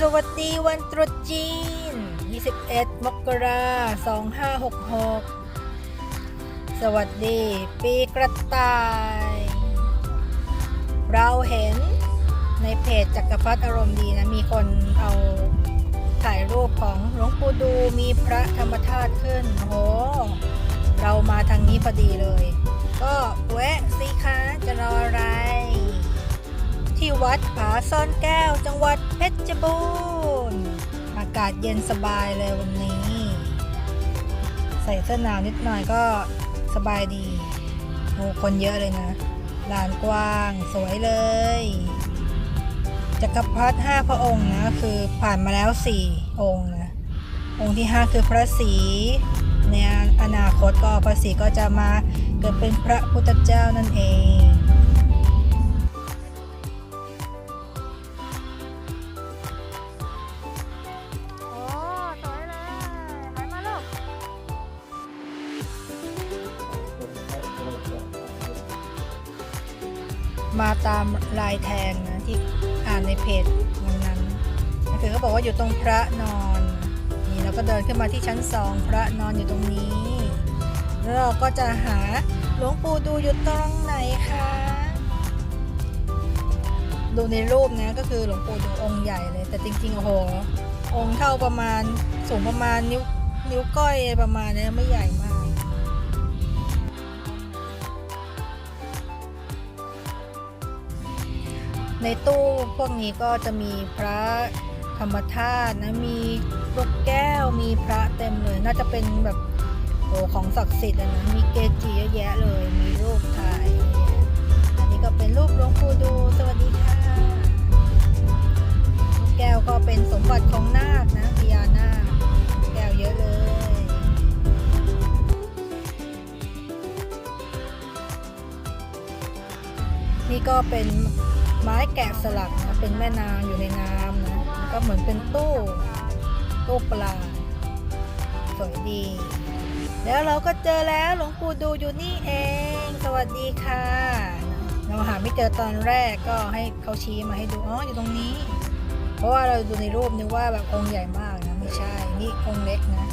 สวัสดีวันตรุษจีน 21 มกราคม 2566 สวัสดีปีกระต่าย เราเห็นในเพจจักรพรรดิอารมณ์ดีนะ มีคนเอาถ่ายรูปของหลวงปู่ดูมีพระธรรมธาตุขึ้นโอ้โหเรามาทางนี้พอดีเลย ก็แวะสิคะจะรออะไร ที่วัดผาซ่อนแก้วจังหวัดเพชร บูรณ์อากาศเย็นสบายเลยวันนี้ ใส่เสื้อหนาวนิดหน่อยก็สบายดีโอ้คนเยอะเลยนะลานกว้างสวยเลยจักรพรรดิห้าพระองค์นะคือผ่านมาแล้วสี่องค์นะองค์ที่ห้าคือพระศรีในอนาคตก็พระศรีก็จะมาเกิดเป็นพระพุทธเจ้านั่นเอง ตามลายแทงนะที่อ่านในเพจวันนั้นก็คือเขาบอกว่าอยู่ตรงพระนอน นี่เราก็เดินขึ้นมาที่ชั้นสองพระนอนอยู่ตรงนี้ แล้วเราก็จะหาหลวงปู่ดูอยู่ตรงไหนคะดูในรูปนะก็คือหลวงปู่ดูองค์ใหญ่เลย แต่จริงๆโอ้โหองค์เท่าประมาณสูงประมาณนิ้วนิ้วก้อยประมาณเนี้ยไม่ใหญ่มาก ในตู้พวกนี้ก็จะมีพระธรรมธาตุนะมีลูกแก้วมีพระเต็มเลย น่าจะเป็นแบบโอ้ของศักดิ์สิทธิ์นะมีเกจิเยอะแยะเลย มีรูปถ่ายอันนี้ก็เป็นรูปหลวงปู่ดูสวัสดีค่ะลูกแก้วก็เป็นสมบัติของนาคนะพญานาคแก้วเยอะเลยนี่ก็เป็น ไม้แกะสลักนะเป็นแม่นางอยู่ในน้ำนะก็เหมือนเป็นตู้ ตู้ปลาสวยดี แล้วเราก็เจอแล้วหลวงปู่ดูอยู่นี่เอง สวัสดีค่ะ เราหาไม่เจอตอนแรกก็ให้เขาชี้มาให้ดูอ๋ออยู่ตรงนี้ เพราะว่าเราดูในรูปนึกว่าแบบองค์ใหญ่มากนะไม่ใช่นี่องค์เล็กนะ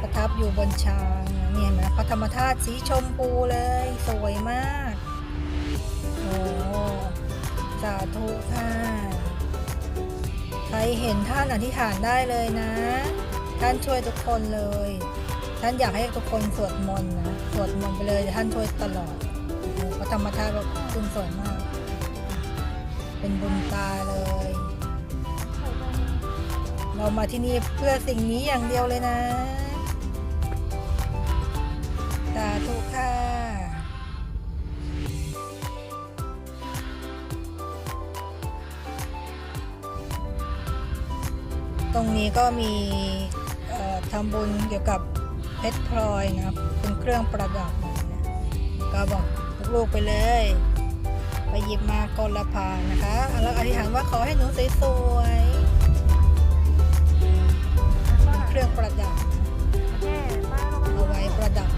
ประทับอยู่บนช้างนะนี่เห็นไหมพระธรรมธาตุสีชมพูเลย สวยมาก สาธุค่ะ ใครเห็นท่านอธิษฐานได้เลยนะ ท่านช่วยทุกคนเลย ท่านอยากให้ทุกคนสวดมนต์นะ สวดมนต์ไปเลย ท่านช่วยตลอดพระธรรมธาตุแบบคุณสวยมาก เป็นบุญตาเลย เรามาที่นี่เพื่อสิ่งนี้อย่างเดียวเลยนะ สาธุค่ะ ตรงนี้ก็มีทำบุญเกี่ยวกับเพชรพลอยนะครับเป็นเครื่องประดับนะก็บอกลูกๆไปเลย ไปหยิบมาคนละพานนะคะแล้วอธิษฐานว่าขอให้หนูสวยๆเป็นเครื่องประดับเอาไว้ประดับ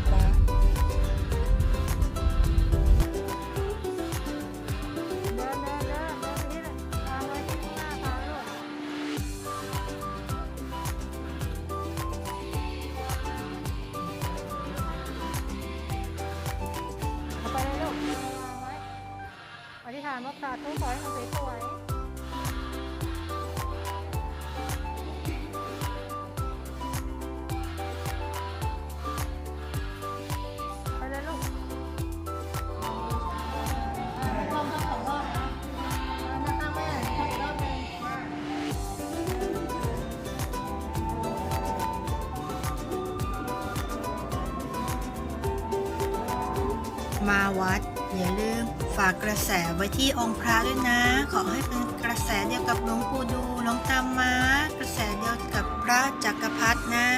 มาวัด อย่าลืมฝากกระแสไว้ที่องค์พระด้วยนะ ขอให้เป็นกระแสเดียวกับหลวงปู่ดูหลวงตามมากระแสเดียวกับพระจักรพรรดินะ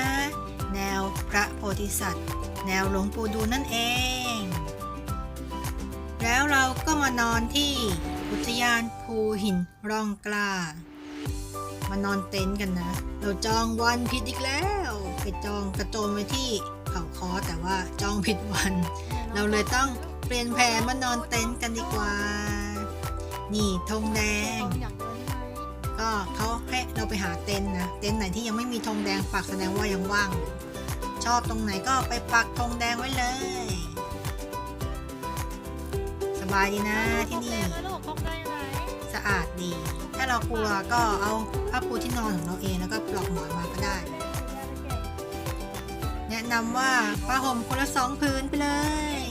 แนวพระโพธิสัตว์ แนวหลวงปู่ดูนั่นเอง แล้วเราก็มานอนที่อุทยานภูหินร่องกล้ามานอนเต็นท์กันนะ เราจองวันผิดอีกแล้ว ไปจองกระโจมไว้ที่เขาคอแต่ว่าจองผิดวัน เราเลยต้องเปลี่ยนแผนมานอนเต็นท์กันดีกว่า นี่ธงแดง ก็เขาให้เราไปหาเต็นท์นะ เต็นท์ไหนที่ยังไม่มีธงแดงปักแสดงว่ายังว่าง ชอบตรงไหนก็ไปปักธงแดงไว้เลย สบายดีนะที่นี่ สะอาดดี ถ้าเรากลัวก็เอาผ้าปูที่นอนของเราเองแล้วก็ปลอกหมอนมาก็ได้แนะนำว่าผ้าห่มคนละสองพื้นไปเลย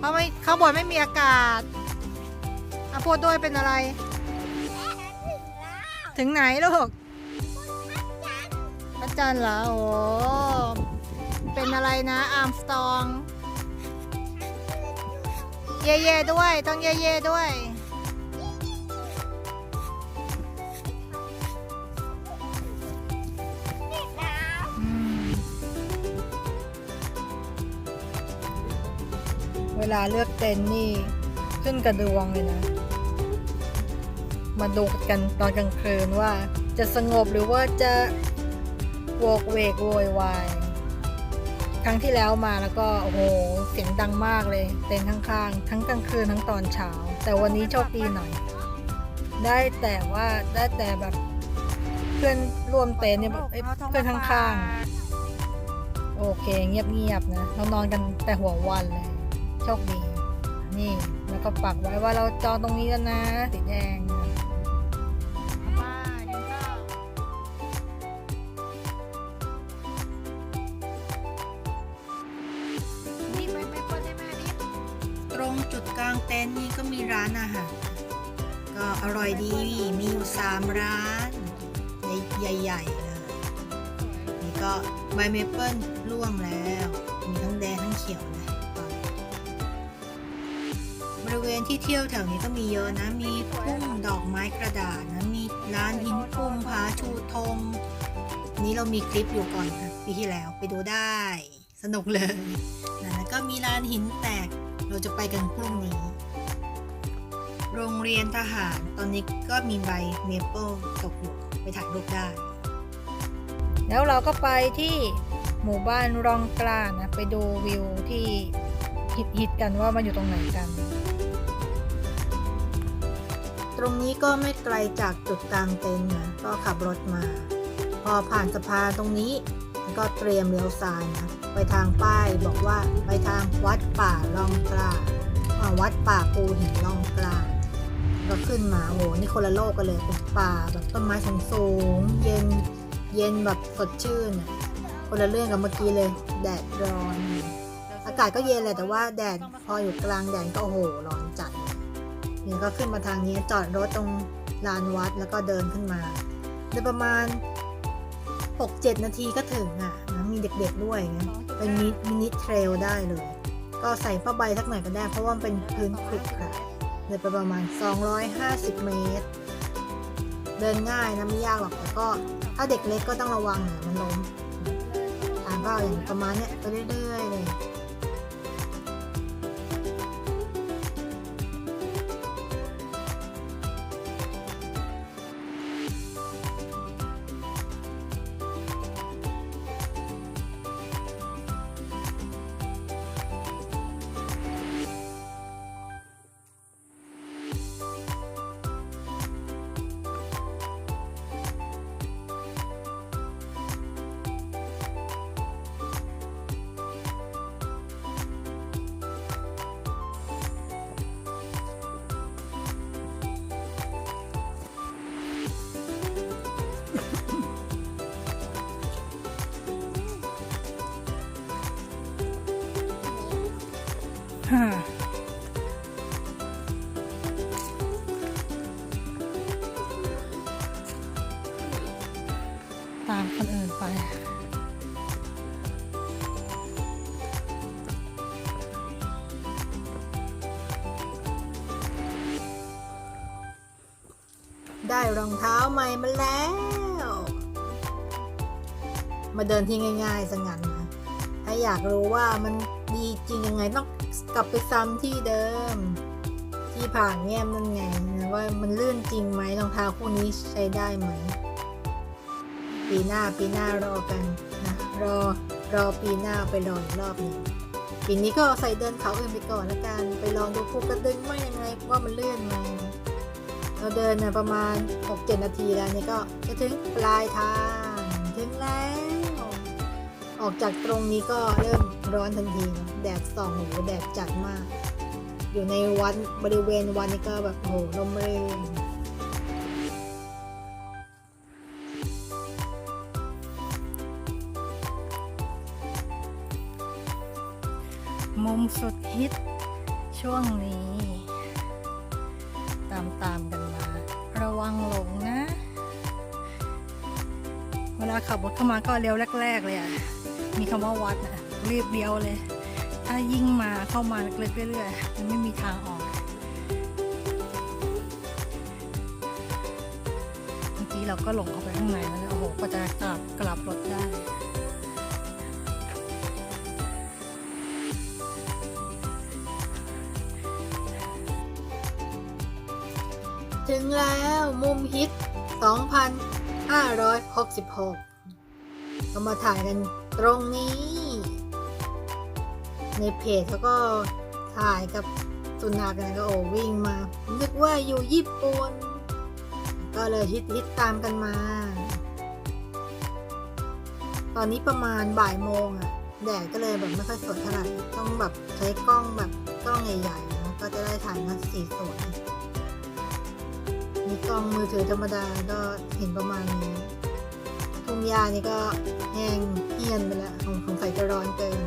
เพราะไม่ข้างบนไม่มีอากาศอาโพดด้วยเป็นอะไร ถึงไหนลูกพระจันทร์เหรอโอ้เป็นอะไรนะอาร์มสตอง เย่ๆด้วย ต้องเย่ๆด้วย ลาเลือกเต็นท์นี่ขึ้นกระดวงเลยนะ มาดูกันตอนกลางคืนว่าจะสงบหรือว่าจะโวกเวกโวยวาย ครั้งที่แล้วมาแล้วก็โอ้โหเสียงดังมากเลย เต็นท์ข้างๆ ทั้งกลางคืนทั้งตอนเช้า แต่วันนี้โชคดีหน่อย ได้แต่ว่าได้แต่แบบเพื่อนร่วมเต็นท์เนี่ยแบบเพื่อนข้างๆ โอเคเงียบๆนะเรานอนกันแต่หัววันเลย โชคดี นี่แล้วก็ปักไว้ว่าเราจองตรงนี้แล้วนะสีแดงนะมากินข้าวนี่ไปไปเปิดให้แม่ดิตรงจุดกลางเต็นท์นี่ก็มีร้านอาหารก็อร่อยดี มีอยู่สามร้านใหญ่ๆเลยนี่ก็ใบเมเปิลร่วงแล้ว มีทั้งแดงทั้งเขียวเลย วณที่เที่ยวแถวนี้ก็มีเยอะนะ มีพุ่มดอกไม้กระดาษนะ มีร้านหินพุ่มผาชูธง นี้เรามีคลิปอยู่ก่อนค่ะปีที่แล้วไปดูได้ สนุกเลยนะแล้วก็มีร้านหินแตก เราจะไปกันพรุ่งนี้ โรงเรียนทหารตอนนี้ก็มีใบเมเปิลตกอยู่ไปถ่ายรูปได้ แล้วเราก็ไปที่หมู่บ้านรองกล้านะ ไปดูวิวที่ฮิตๆกันว่ามันอยู่ตรงไหนกัน ตรงนี้ก็ไม่ไกลจากจุดกลางเต็นท์นะก็ขับรถมา พอผ่านสะพานตรงนี้ก็เตรียมเลี้ยวซ้ายนะไปทางป้ายบอกว่าไปทางวัดป่าล่องกล้าอ่าวัดป่าปูหินล่องกล้าก็ขึ้นมาโอ้โหนี่คนละโลกกันเลยเป็นป่าแบบต้นไม้สูงสูงๆเย็นเย็นแบบสดชื่นอะคนละเรื่องกับเมื่อกี้เลย แดดร้อน อากาศก็เย็นแหละแต่ว่าแดดพออยู่กลางแดดก็โอ้โหร้อนจัด เลยนี่ก็ขึ้นมาทางนี้จอดรถตรงลานวัดแล้วก็เดินขึ้นมาเดินประมาณ 6-7 นาทีก็ถึงอะนะมีเด็กๆด้วยไงเป็นมินิเทรลได้เลย ก็ใส่ผ้าใบสักหน่อยก็ได้ เพราะว่ามันเป็นพื้นคลุกค่ะเดินไปประมาณ 250 เมตร เดินง่ายนะไม่ยากหรอกแต่ก็ถ้าเด็กเล็กก็ต้องระวังนะมันล้มทางก็อย่างประมาณเนี้ยไปเรื่อย ๆเลยตามคนอื่นไปได้รองเท้าใหม่มาแล้ว มาเดินที่ง่ายๆสังั้นนะ ถ้าอยากรู้ว่ามันดีจริงยังไงต้อง กลับไปซ้ำที่เดิม ที่ผ่านแง้มนั่นไงนะว่ามันลื่นจริงไหมรองเท้าคู่นี้ใช้ได้ไหม ปีหน้าปีหน้ารอกันนะรอรอปีหน้าไปลองอีกรอบหนึ่งปีนี้ก็ใส่เดินเขาเอื่นไปก่อนละกันไปลองดูภูกระดึงว่ายังไงว่ามันเลื่อนไหมเราเดินมาประมาณ 6-7 นาทีแล้วนี่ก็จะถึงปลายทางถึงแล้ว ออกจากตรงนี้ก็เริ่มร้อนทันทีนะแดดส่องโหแดดจัดมาก อยู่ในวัดบริเวณวันนี้ก็แบบโหลมเรื่นมุมสุดฮิตช่วงนี้ ตามตามกันมา ระวังหลงนะ เวลาขับรถเข้ามาก็เลี้ยวแรก ๆ เลยอะ มีคำว่าวัดนะรีบเลี้ยวเลย ถ้ายิ่งมาเข้ามาเรื่อยๆมันไม่มีทางออกเมื่อกี้เราก็หลงเข้าไปข้างในแล้วโอ้โหก็จะกลับกลับรถได้ถึงแล้วมุมฮิต 2,566 ก็มาถ่ายกัน ตรงนี้ ในเพจเขาก็ถ่ายกับสุนัขนก็โอ้วิ่งมา นึกว่าอยู่ญี่ปุ่นก็เลยฮิตฮิตตามกันมา ตอนนี้ประมาณบ่ายโมงอะแดดก็เลยแบบไม่ค่อยสวยเท่าไหร่ต้องแบบใช้กล้องแบบกล้องใหญ่ๆนะก็จะได้ถ่ายมาสีสวยมีกล้องมือถือธรรมดาก็เห็นประมาณนี้ มยานี่ก็แห้งเหี่ยนไปแล้วของของใส่จะร้อนเกิน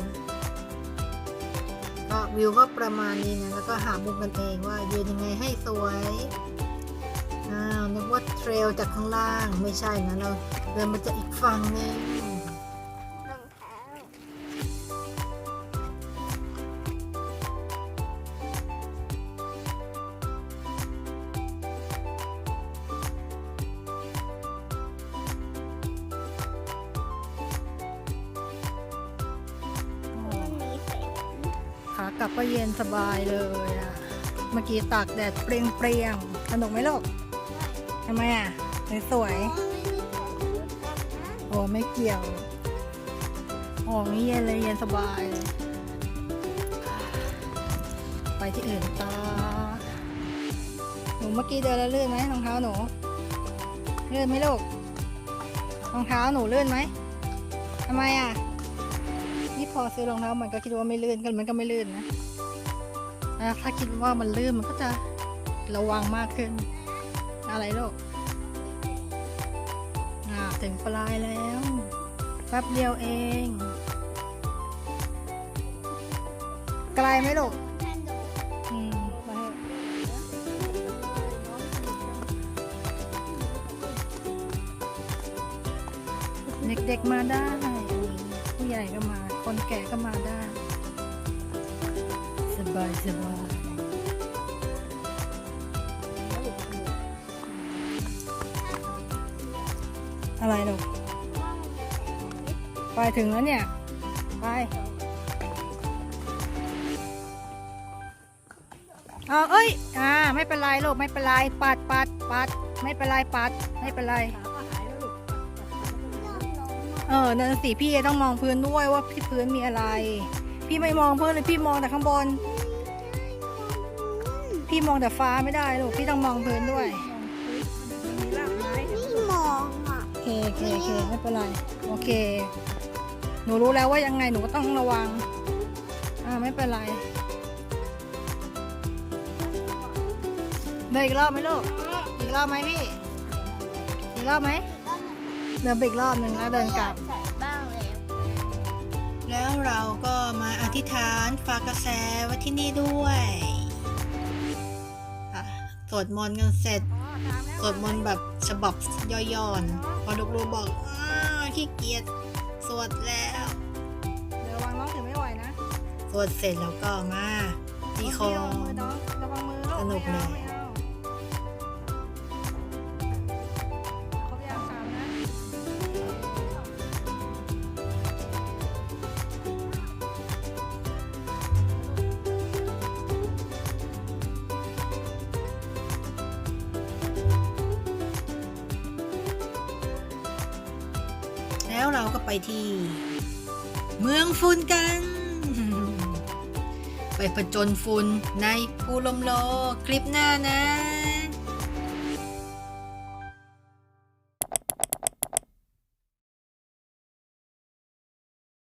ก็วิวก็ประมาณนี้นะ แล้วก็หามุมกันเองว่ายืนยังไงให้สวยอ้าวนึกว่าเทรลจากข้างล่างไม่ใช่นะ เราเดินมาจากอีกฝั่งนึงายเลยอะเมื่อกี้ตากแดดเปรียงๆสนุกไหมลูกทำไมอะสวยโอ้ไม่เกี่ยวโอ้นี่เย็นเลยเย็นสบายเลยไปที่อื่นต่อหนูเมื่อกี้เดินแล้วลื่นไหมรองเท้าหนูลื่นไหมลูกรองเท้าหนูลื่นไหมทำไมอะนี่พอซื้อรองเท้ามันก็คิดว่าไม่ลื่นกันมันก็ไม่ลื่นนะ อะถ้าคิดว่ามันลื่นมันก็จะระวังมากขึ้น อะไรลูกอ่าถึงปลายแล้วแป๊บเดียวเอง ไกลไหมลูกไปเถอะเด็กๆมาได้ ผู้ใหญ่ก็มา คนแก่ก็มาได้ บายสบายอะไรลูกไปถึงแล้วเนี่ย ไปเอาเอ้ย อ่า ไม่เป็นไรลูก ไม่เป็นไร ปัดปัดปัด ไม่เป็นไรปัด ไม่เป็นไร เออนั่นสิพี่ต้องมองพื้นด้วยว่าที่พื้นมีอะไร พี่ไม่มองพื้นเลยพี่มองแต่ข้างบน พี่มองแต่ฟ้าไม่ได้ลูกพี่ต้องมองพื้นด้วยนี่มองอะโอเคโอเคโอเคไม่เป็นไรโอเค หนูรู้แล้วว่ายังไงหนูก็ต้องระวังอ่าไม่เป็นไรเดินอีกรอบไหมลูกอีกรอบไหมพี่อีกรอบไหมเดินไปอีกรอบหนึ่งแล้วเดินกลับใส่บ้างเลยแล้วเราก็มาอธิษฐานฝากกระแสไว้ที่นี่ด้วยอะ สวดมนต์กันเสร็จ สวดมนต์แบบฉบับย่อยๆพอลูกรูบอกอ้าวขี้เกียจสวดแล้วเดี๋ยววางน้องถือไม่ไหวนะ สวดเสร็จแล้วก็มาตีโคงระวังมือลูกสนุกเลยไม่เอาคร เราก็ไปที่ เมืองฟุนกัน ไปผจญฝุ่นในภูลมโลคลิปหน้านะ